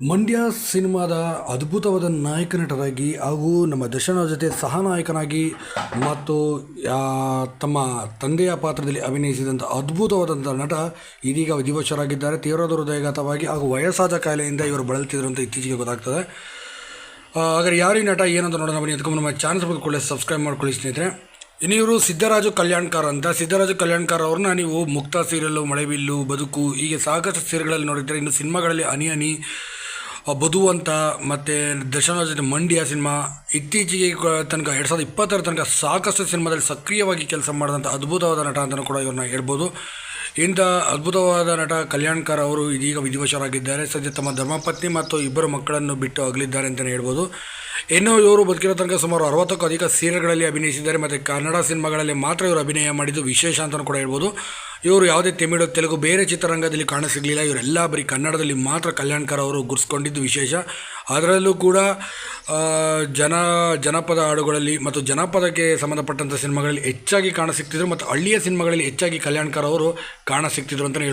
ಮಂಡ್ಯ ಸಿನಿಮಾದ ಅದ್ಭುತವಾದ ನಾಯಕ ನಟರಾಗಿ ಹಾಗೂ ನಮ್ಮ ದರ್ಶನ ಜೊತೆ ಸಹನಾಯಕನಾಗಿ ಮತ್ತು ತಮ್ಮ ತಂದೆಯ ಪಾತ್ರದಲ್ಲಿ ಅಭಿನಯಿಸಿದಂಥ ಅದ್ಭುತವಾದಂಥ ನಟ ಇದೀಗ ವಿಧಿವಶರಾಗಿದ್ದಾರೆ. ತೀವ್ರ ಹೃದಯಘಾತವಾಗಿ ಹಾಗೂ ವಯಸ್ಸಾದ ಕಾಯಿಲೆಯಿಂದ ಇವರು ಬಳಲ್ತಿದ್ರು ಅಂತ ಇತ್ತೀಚೆಗೆ ಗೊತ್ತಾಗ್ತದೆ. ಹಾಗಾದರೆ ಯಾರು ಈ ನಟ, ಏನಂತ ನೋಡೋಣ ಬನ್ನಿ. ಅದಕ್ಕೆ ನಮ್ಮ ಚಾನ್ಸ್ ಬಂದುಕೊಳ್ಳಿ ಸಬ್ಸ್ಕ್ರೈಬ್ ಮಾಡ್ಕೊಳ್ಳಿ ಸ್ನೇಹಿತರೆ. ಇನ್ನು ಇವರು ಸಿದ್ದರಾಜು ಕಲ್ಯಾಣ್ಕರ್ ಅಂತ. ಸಿದ್ದರಾಜು ಕಲ್ಯಾಣ್ಕರ್ ಅವ್ರನ್ನ ನೀವು ಮುಕ್ತ ಸೀರಿಯಲ್ಲು ಮಳೆಬಿಲ್ಲು ಬದುಕು ಹೀಗೆ ಸಾಕಷ್ಟು ಸೀರಿಯಲ್ಗಳಲ್ಲಿ ನೋಡಿದರೆ ಇನ್ನು ಸಿನಿಮಾಗಳಲ್ಲಿ ಅನಿ ಹನಿ ಆ, ಬದು ಅಂತ ಮತ್ತು ದರ್ಶನ ಜೊತೆ ಮಂಡ್ಯ ಸಿನಿಮಾ ಇತ್ತೀಚೆಗೆ ತನಕ ಎರಡು ಸಾವಿರದ ಇಪ್ಪತ್ತರ ತನಕ ಸಾಕಷ್ಟು ಸಿನಿಮಾದಲ್ಲಿ ಸಕ್ರಿಯವಾಗಿ ಕೆಲಸ ಮಾಡಿದಂಥ ಅದ್ಭುತವಾದ ನಟ ಅಂತಲೂ ಕೂಡ ಇವ್ರನ್ನ ಹೇಳ್ಬೋದು. ಇಂಥ ಅದ್ಭುತವಾದ ನಟ ಕಲ್ಯಾಣ್ಕರ್ ಅವರು ಇದೀಗ ವಿಧಿವಶರಾಗಿದ್ದಾರೆ. ಸದ್ಯ ತಮ್ಮ ಧರ್ಮಪತ್ನಿ ಮತ್ತು ಇಬ್ಬರು ಮಕ್ಕಳನ್ನು ಬಿಟ್ಟು ಅಗಲಿದ್ದಾರೆ ಅಂತಲೇ ಹೇಳ್ಬೋದು. ಇನ್ನು ಇವರು ಬದುಕಿರೋ ತನಕ ಸುಮಾರು ಅರವತ್ತಕ್ಕೂ ಅಧಿಕ ಸೀರಿಯಲ್ಗಳಲ್ಲಿ ಅಭಿನಯಿಸಿದ್ದಾರೆ. ಮತ್ತು ಕನ್ನಡ ಸಿನಿಮಾಗಳಲ್ಲಿ ಮಾತ್ರ ಇವರು ಅಭಿನಯ ಮಾಡಿದ್ದು ವಿಶೇಷ ಅಂತಲೂ ಕೂಡ ಹೇಳ್ಬೋದು. ಇವರು ಯಾವುದೇ ತಮಿಳು, ತೆಲುಗು ಬೇರೆ ಚಿತ್ರರಂಗದಲ್ಲಿ ಕಾಣಸಿಗಲಿಲ್ಲ. ಇವರೆಲ್ಲ ಬರೀ ಕನ್ನಡದಲ್ಲಿ ಮಾತ್ರ ಕಲ್ಯಾಣ್ಕರ್ ಅವರು ಗುರ್ಸ್ಕೊಂಡಿದ್ದು ವಿಶೇಷ. ಅದರಲ್ಲೂ ಕೂಡ ಜನ, ಜನಪದ ಹಾಡುಗಳಲ್ಲಿ ಮತ್ತು ಜನಪದಕ್ಕೆ ಸಂಬಂಧಪಟ್ಟಂಥ ಸಿನಿಮಾಗಳಲ್ಲಿ ಹೆಚ್ಚಾಗಿ ಕಾಣಸಿಗ್ತಿದ್ರು ಮತ್ತು ಹಳ್ಳಿಯ ಸಿನಿಮಾಗಳಲ್ಲಿ ಹೆಚ್ಚಾಗಿ ಕಲ್ಯಾಣ್ಕರ್ ಅವರು ಕಾಣಸಿಗ್ತಿದ್ರು ಅಂತಲೇ ಹೇಳ್ಬೋದು.